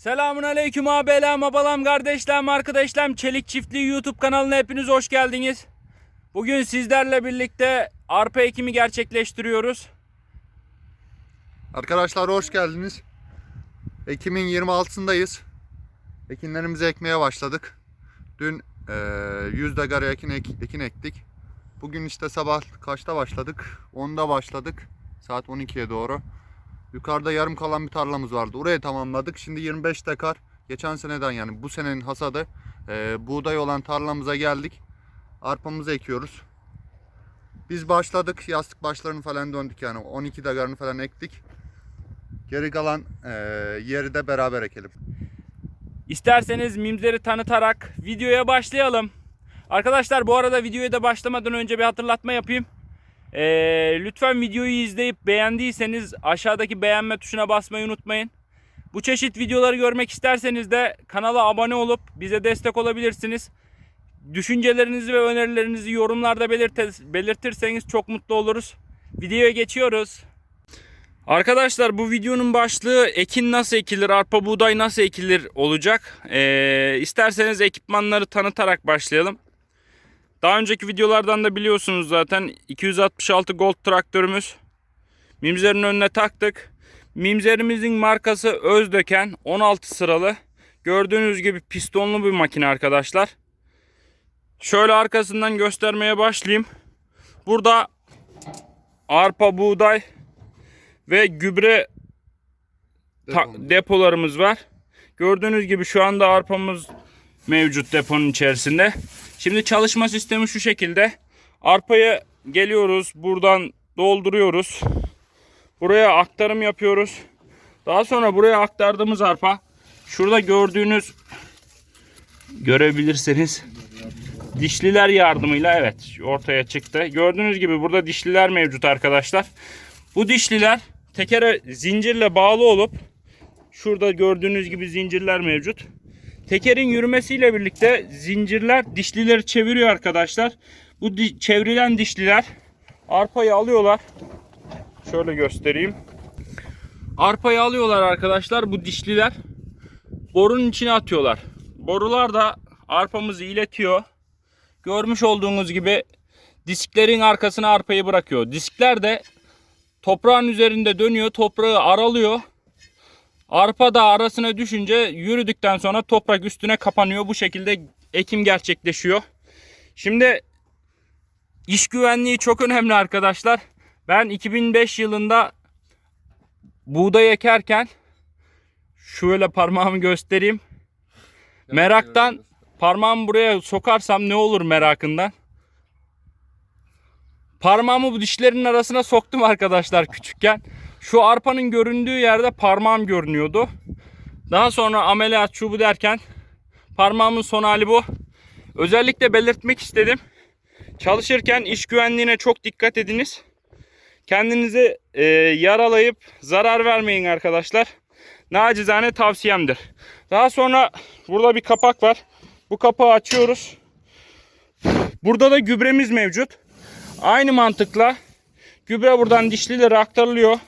Selamun aleyküm abilerim, abalam, kardeşlerim, arkadaşlarım. Çelik Çiftliği YouTube kanalına hepiniz hoş geldiniz. Bugün sizlerle birlikte arpa ekimi gerçekleştiriyoruz. Arkadaşlar hoş geldiniz. Ekim'in 26'sındayız. Ekinlerimizi ekmeye başladık. Dün eee 100 degara ekin, ek- ekin ektik. Bugün işte sabah kaçta başladık? 10'da başladık. Saat 12'ye doğru. Yukarıda yarım kalan bir tarlamız vardı. Orayı tamamladık. Şimdi 25 dekar. Geçen seneden yani bu senenin hasadı eee, buğday olan tarlamıza geldik. Arpamızı ekiyoruz. Biz başladık. Yastık başlarını falan döndük yani. 12 degarını falan ektik. Geri kalan eee, yeri de beraber ekelim. İsterseniz mimzeri tanıtarak videoya başlayalım. Arkadaşlar bu arada videoya da başlamadan önce bir hatırlatma yapayım. Ee, lütfen videoyu izleyip beğendiyseniz aşağıdaki beğenme tuşuna basmayı unutmayın. Bu çeşit videoları görmek isterseniz de kanala abone olup bize destek olabilirsiniz. Düşüncelerinizi ve önerilerinizi yorumlarda belirtirseniz çok mutlu oluruz. Videoya geçiyoruz. Arkadaşlar bu videonun başlığı ekin nasıl ekilir, arpa buğday nasıl ekilir olacak. Ee, isterseniz ekipmanları tanıtarak başlayalım. Daha önceki videolardan da biliyorsunuz zaten 266 Gold traktörümüz. Mimzerin önüne taktık. Mimzerimizin markası Özdöken 16 sıralı. Gördüğünüz gibi pistonlu bir makine arkadaşlar. Şöyle arkasından göstermeye başlayayım. Burada arpa, buğday ve gübre depolarımız var. Gördüğünüz gibi şu anda arpamız mevcut deponun içerisinde. Şimdi çalışma sistemi şu şekilde. Arpayı geliyoruz buradan dolduruyoruz. Buraya aktarım yapıyoruz. Daha sonra buraya aktardığımız arpa şurada gördüğünüz görebilirseniz dişliler yardımıyla evet ortaya çıktı. Gördüğünüz gibi burada dişliler mevcut arkadaşlar. Bu dişliler tekere zincirle bağlı olup şurada gördüğünüz gibi zincirler mevcut. Tekerin yürümesiyle birlikte zincirler dişlileri çeviriyor arkadaşlar. Bu di- çevrilen dişliler arpayı alıyorlar. Şöyle göstereyim. Arpayı alıyorlar arkadaşlar bu dişliler. Borunun içine atıyorlar. Borular da arpamızı iletiyor. Görmüş olduğunuz gibi disklerin arkasına arpayı bırakıyor. Diskler de toprağın üzerinde dönüyor. Toprağı aralıyor. Arpa da arasına düşünce yürüdükten sonra toprak üstüne kapanıyor. Bu şekilde ekim gerçekleşiyor. Şimdi iş güvenliği çok önemli arkadaşlar. Ben 2005 yılında buğday ekerken şöyle parmağımı göstereyim. Meraktan parmağımı buraya sokarsam ne olur merakından. Parmağımı bu dişlerin arasına soktum arkadaşlar küçükken. Şu arpanın göründüğü yerde parmağım görünüyordu. Daha sonra ameliyat çubuğu derken parmağımın son hali bu. Özellikle belirtmek istedim. Çalışırken iş güvenliğine çok dikkat ediniz. Kendinizi e, yaralayıp zarar vermeyin arkadaşlar. Nacizane tavsiyemdir. Daha sonra burada bir kapak var. Bu kapağı açıyoruz. Burada da gübremiz mevcut. Aynı mantıkla gübre buradan dişlilere aktarılıyor.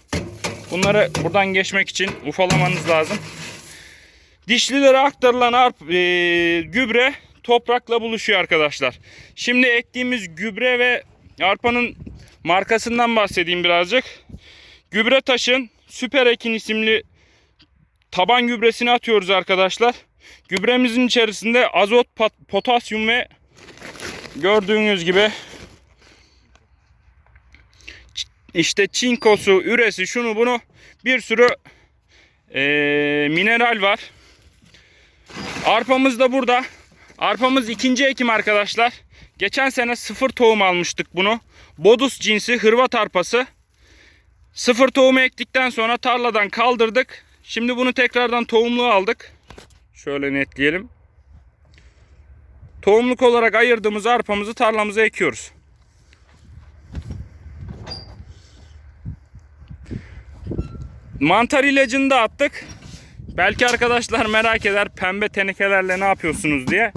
Bunları buradan geçmek için ufalamanız lazım. Dişlilere aktarılan arp, e, gübre toprakla buluşuyor arkadaşlar. Şimdi ektiğimiz gübre ve arpanın markasından bahsedeyim birazcık. Gübre taşın Süper Ekin isimli taban gübresini atıyoruz arkadaşlar. Gübremizin içerisinde azot, potasyum ve gördüğünüz gibi işte çinkosu, üresi, şunu bunu bir sürü eee, mineral var. Arpamız da burada. Arpamız ikinci ekim arkadaşlar. Geçen sene sıfır tohum almıştık bunu. Bodus cinsi Hırvat arpası. Sıfır tohumu ektikten sonra tarladan kaldırdık. Şimdi bunu tekrardan tohumluğa aldık. Şöyle netleyelim. Tohumluk olarak ayırdığımız arpamızı tarlamıza ekiyoruz. Mantar ilacını da attık. Belki arkadaşlar merak eder pembe tenekelerle ne yapıyorsunuz diye.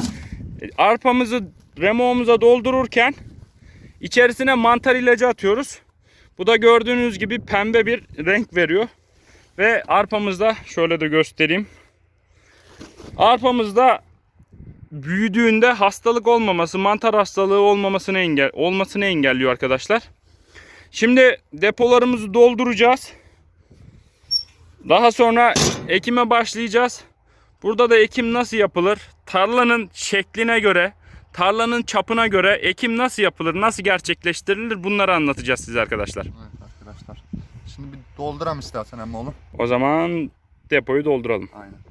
Arpamızı remoğumuza doldururken içerisine mantar ilacı atıyoruz. Bu da gördüğünüz gibi pembe bir renk veriyor. Ve arpamızda şöyle de göstereyim. Arpamızda büyüdüğünde hastalık olmaması, mantar hastalığı olmamasını engel olmasını engelliyor arkadaşlar. Şimdi depolarımızı dolduracağız. Daha sonra ekime başlayacağız. Burada da ekim nasıl yapılır? Tarlanın şekline göre, tarlanın çapına göre ekim nasıl yapılır, nasıl gerçekleştirilir bunları anlatacağız size arkadaşlar. Evet arkadaşlar. Şimdi bir dolduram istersen emmi oğlum. O zaman depoyu dolduralım. Aynen.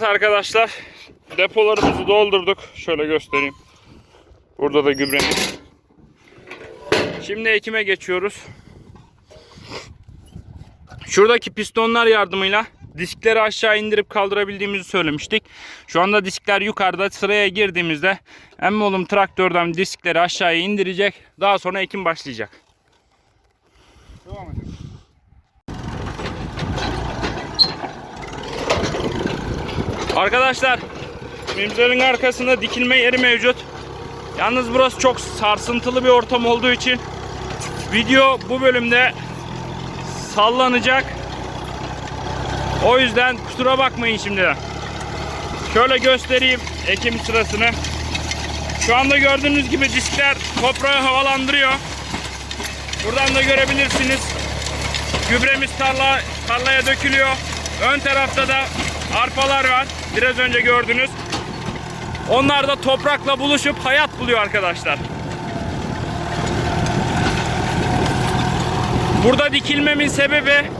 Evet arkadaşlar depolarımızı doldurduk. Şöyle göstereyim. Burada da gübremiz. Şimdi ekime geçiyoruz. Şuradaki pistonlar yardımıyla diskleri aşağı indirip kaldırabildiğimizi söylemiştik. Şu anda diskler yukarıda sıraya girdiğimizde emmi oğlum traktörden diskleri aşağıya indirecek. Daha sonra ekim başlayacak. Devam edelim. Arkadaşlar mimzerin arkasında dikilme yeri mevcut. Yalnız burası çok sarsıntılı bir ortam olduğu için video bu bölümde sallanacak. O yüzden kusura bakmayın şimdiden. Şöyle göstereyim ekim sırasını. Şu anda gördüğünüz gibi diskler toprağı havalandırıyor. Buradan da görebilirsiniz. Gübremiz tarla, tarlaya dökülüyor. Ön tarafta da arpalar var. Biraz önce gördünüz. Onlar da toprakla buluşup hayat buluyor arkadaşlar. Burada dikilmemin sebebi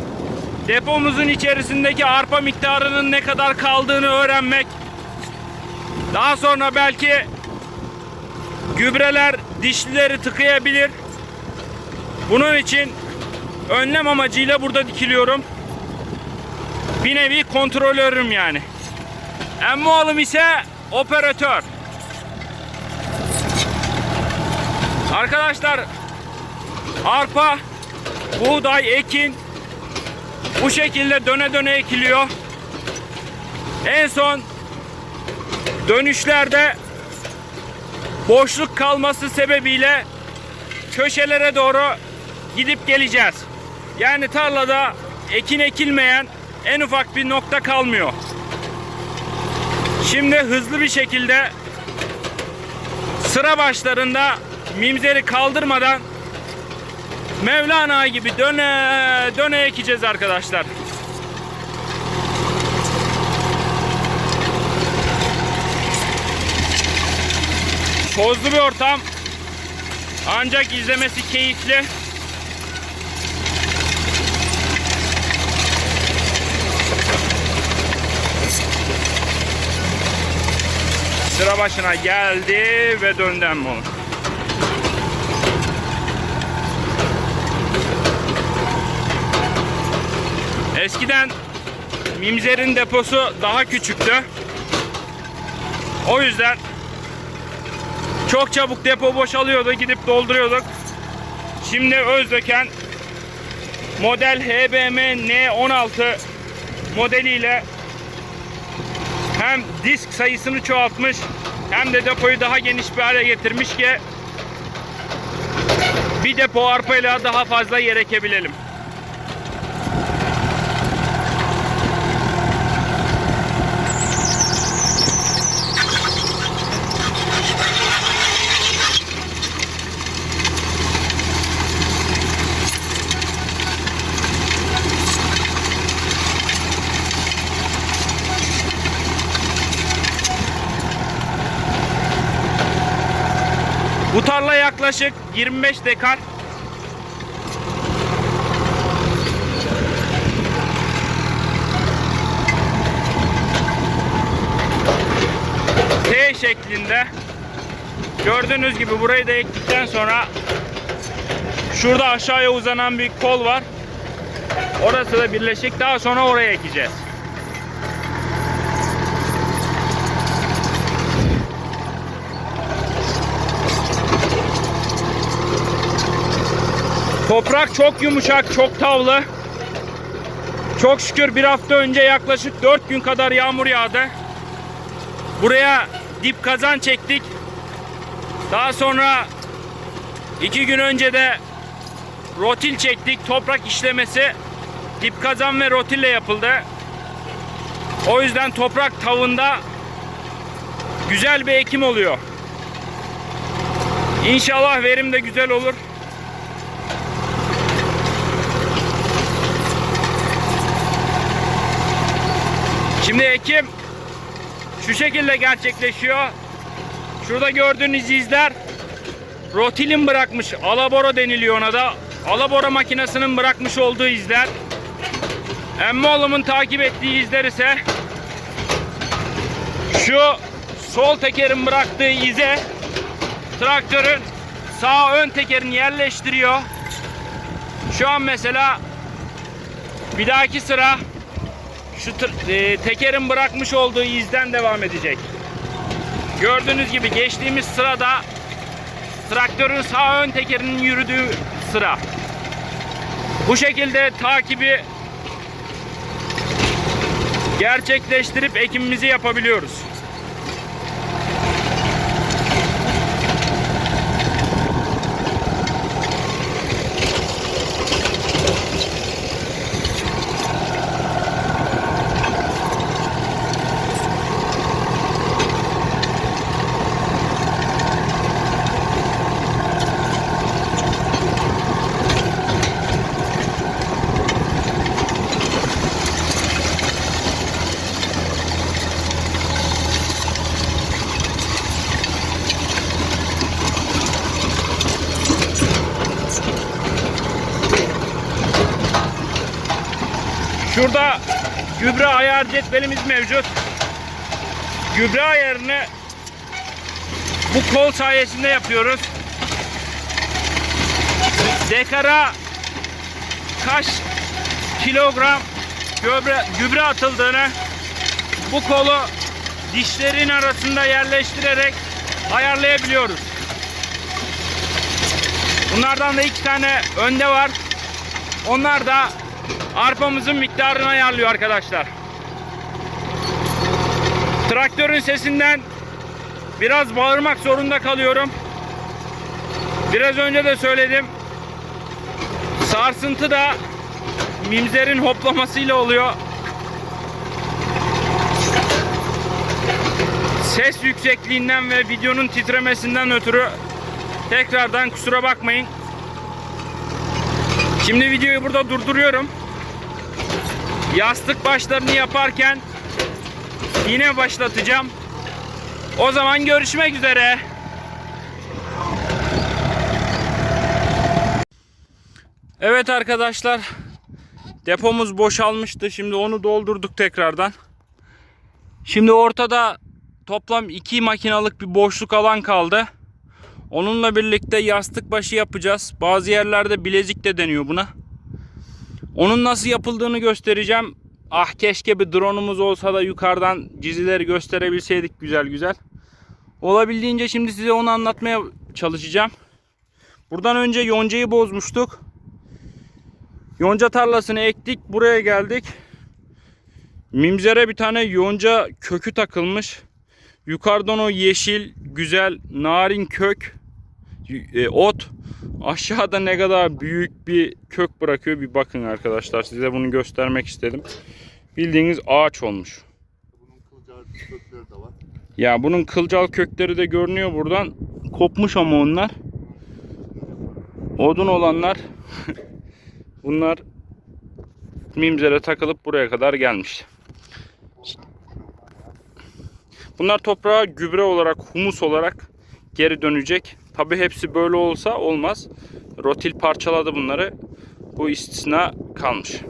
depomuzun içerisindeki arpa miktarının ne kadar kaldığını öğrenmek. Daha sonra belki gübreler dişlileri tıkayabilir. Bunun için önlem amacıyla burada dikiliyorum. Bir nevi kontrolörüm yani. Emmi oğlum ise operatör. Arkadaşlar arpa, buğday, ekin bu şekilde döne döne ekiliyor. En son dönüşlerde boşluk kalması sebebiyle köşelere doğru gidip geleceğiz. Yani tarlada ekin ekilmeyen en ufak bir nokta kalmıyor. Şimdi hızlı bir şekilde sıra başlarında mimzeri kaldırmadan Mevlana gibi döne döne ekeceğiz arkadaşlar. Tozlu bir ortam. Ancak izlemesi keyifli. Sıra başına geldi ve döndü oğlum. Eskiden Mimzer'in deposu daha küçüktü. O yüzden çok çabuk depo boşalıyordu. Gidip dolduruyorduk. şimdi Özdöken model HBM N16 modeliyle hem disk sayısını çoğaltmış hem de depoyu daha geniş bir hale getirmiş ki bir depo arpayla daha fazla yer ekebilelim. Bu tarla yaklaşık 25 dekar. T şeklinde. Gördüğünüz gibi burayı da ektikten sonra şurada aşağıya uzanan bir kol var. Orası da birleşik. Daha sonra oraya ekeceğiz. Toprak çok yumuşak, çok tavlı. Çok şükür bir hafta önce yaklaşık 4 gün kadar yağmur yağdı. Buraya dip kazan çektik. Daha sonra 2 gün önce de rotil çektik. Toprak işlemesi dip kazan ve rotille yapıldı. O yüzden toprak tavında güzel bir ekim oluyor. İnşallah verim de güzel olur. Şimdi ekim şu şekilde gerçekleşiyor. Şurada gördüğünüz izler rotilin bırakmış. Alabora deniliyor ona da. Alabora makinesinin bırakmış olduğu izler. Emmoğlu'mun takip ettiği izler ise şu sol tekerin bıraktığı ize traktörün sağ ön tekerini yerleştiriyor. Şu an mesela bir dahaki sıra şu e, tekerin bırakmış olduğu izden devam edecek. Gördüğünüz gibi geçtiğimiz sırada traktörün sağ ön tekerinin yürüdüğü sıra. Bu şekilde takibi gerçekleştirip ekimimizi yapabiliyoruz. Şurada gübre ayar cetvelimiz mevcut. Gübre ayarını bu kol sayesinde yapıyoruz. Dekara kaç kilogram gübre, gübre atıldığını bu kolu dişlerin arasında yerleştirerek ayarlayabiliyoruz. Bunlardan da iki tane önde var. Onlar da arpamızın miktarını ayarlıyor arkadaşlar. Traktörün sesinden biraz bağırmak zorunda kalıyorum. Biraz önce de söyledim. Sarsıntı da mimzerin hoplamasıyla oluyor. Ses yüksekliğinden ve videonun titremesinden ötürü tekrardan kusura bakmayın. Şimdi videoyu burada durduruyorum. Yastık başlarını yaparken yine başlatacağım. O zaman görüşmek üzere. Evet arkadaşlar. Depomuz boşalmıştı. Şimdi onu doldurduk tekrardan. Şimdi ortada toplam iki makinalık bir boşluk alan kaldı. Onunla birlikte yastık başı yapacağız. Bazı yerlerde bilezik de deniyor buna. Onun nasıl yapıldığını göstereceğim. Ah keşke bir drone'umuz olsa da yukarıdan cizileri gösterebilseydik güzel güzel. Olabildiğince şimdi size onu anlatmaya çalışacağım. Buradan önce yoncayı bozmuştuk. Yonca tarlasını ektik. Buraya geldik. Mimzere bir tane yonca kökü takılmış. Yukarıdan o yeşil, güzel, narin kök, e, ot. Aşağıda ne kadar büyük bir kök bırakıyor bir bakın arkadaşlar. Size bunu göstermek istedim. Bildiğiniz ağaç olmuş. Bunun kılcal kökleri de var. Ya bunun kılcal kökleri de görünüyor buradan. Kopmuş ama onlar. Odun olanlar bunlar mimzere takılıp buraya kadar gelmiş. Bunlar toprağa gübre olarak, humus olarak geri dönecek. Tabi hepsi böyle olsa olmaz. Rotil parçaladı bunları. Bu istisna kalmış.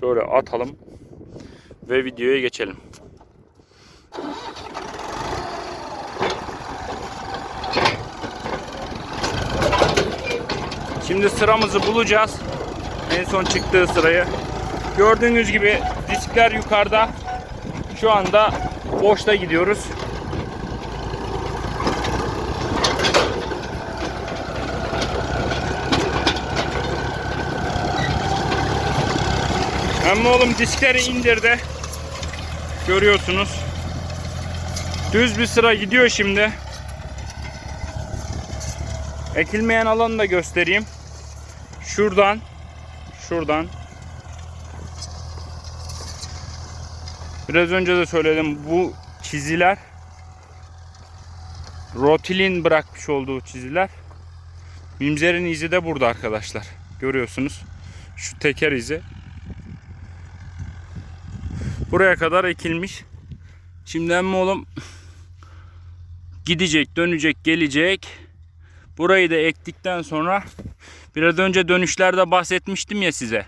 Şöyle atalım ve videoya geçelim. Şimdi sıramızı bulacağız. En son çıktığı sırayı. Gördüğünüz gibi diskler yukarıda. Şu anda boşta gidiyoruz. Ama oğlum diskleri indirdi. Görüyorsunuz. Düz bir sıra gidiyor şimdi. Ekilmeyen alanı da göstereyim. Şuradan, şuradan. Biraz önce de söyledim bu çiziler Rotil'in bırakmış olduğu çiziler. Mimzer'in izi de burada arkadaşlar. Görüyorsunuz. Şu teker izi. Buraya kadar ekilmiş. Şimdi emmi oğlum gidecek, dönecek, gelecek. Burayı da ektikten sonra biraz önce dönüşlerde bahsetmiştim ya size.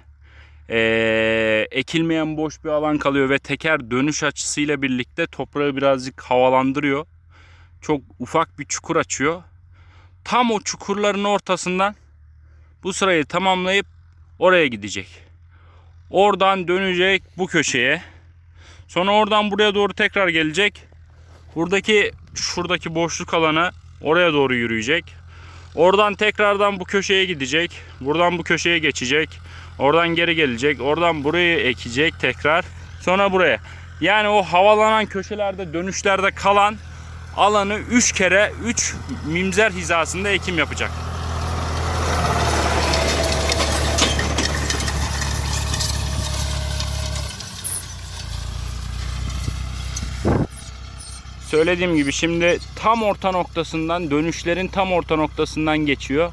Ee, ekilmeyen boş bir alan kalıyor ve teker dönüş açısıyla birlikte toprağı birazcık havalandırıyor. Çok ufak bir çukur açıyor. Tam o çukurların ortasından bu sırayı tamamlayıp oraya gidecek. Oradan dönecek bu köşeye. Sonra oradan buraya doğru tekrar gelecek. Buradaki şuradaki boşluk alanı oraya doğru yürüyecek. Oradan tekrardan bu köşeye gidecek. Buradan bu köşeye geçecek. Oradan geri gelecek. Oradan buraya ekecek tekrar. Sonra buraya. Yani o havalanan köşelerde dönüşlerde kalan alanı 3 kere 3 mimzer hizasında ekim yapacak. Söylediğim gibi şimdi tam orta noktasından dönüşlerin tam orta noktasından geçiyor.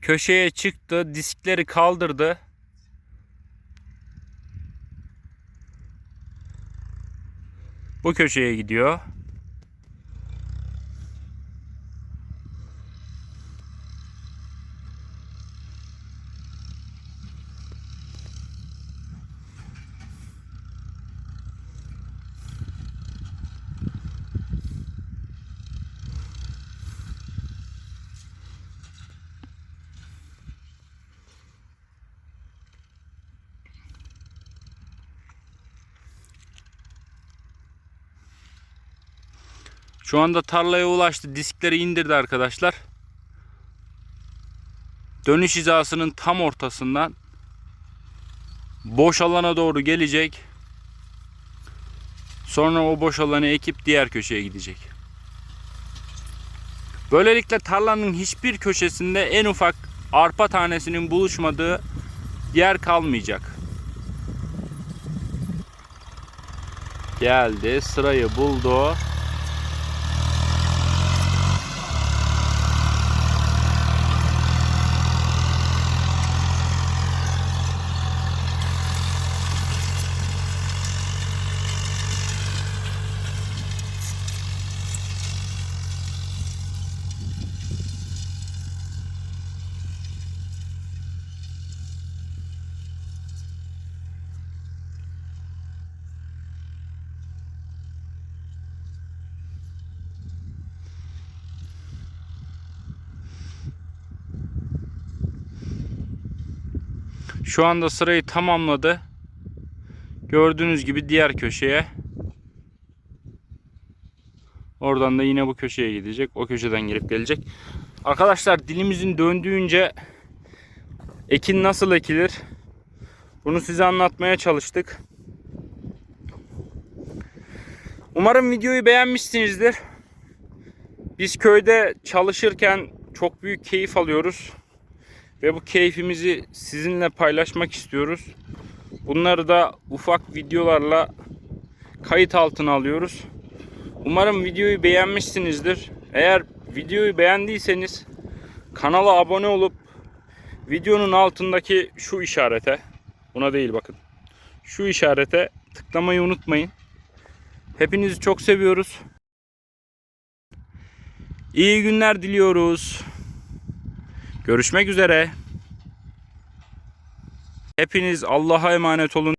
Köşeye çıktı, diskleri kaldırdı. Bu köşeye gidiyor. Şu anda tarlaya ulaştı. Diskleri indirdi arkadaşlar. Dönüş hizasının tam ortasından boş alana doğru gelecek. Sonra o boş alanı ekip diğer köşeye gidecek. Böylelikle tarlanın hiçbir köşesinde en ufak arpa tanesinin buluşmadığı yer kalmayacak. Geldi, sırayı buldu. Şu anda sırayı tamamladı. Gördüğünüz gibi diğer köşeye. Oradan da yine bu köşeye gidecek. O köşeden gelip gelecek. Arkadaşlar dilimizin döndüğünce ekin nasıl ekilir? Bunu size anlatmaya çalıştık. Umarım videoyu beğenmişsinizdir. Biz köyde çalışırken çok büyük keyif alıyoruz. Ve bu keyfimizi sizinle paylaşmak istiyoruz. Bunları da ufak videolarla kayıt altına alıyoruz. Umarım videoyu beğenmişsinizdir. Eğer videoyu beğendiyseniz kanala abone olup videonun altındaki şu işarete buna değil bakın. Şu işarete tıklamayı unutmayın. Hepinizi çok seviyoruz. İyi günler diliyoruz. Görüşmek üzere. Hepiniz Allah'a emanet olun.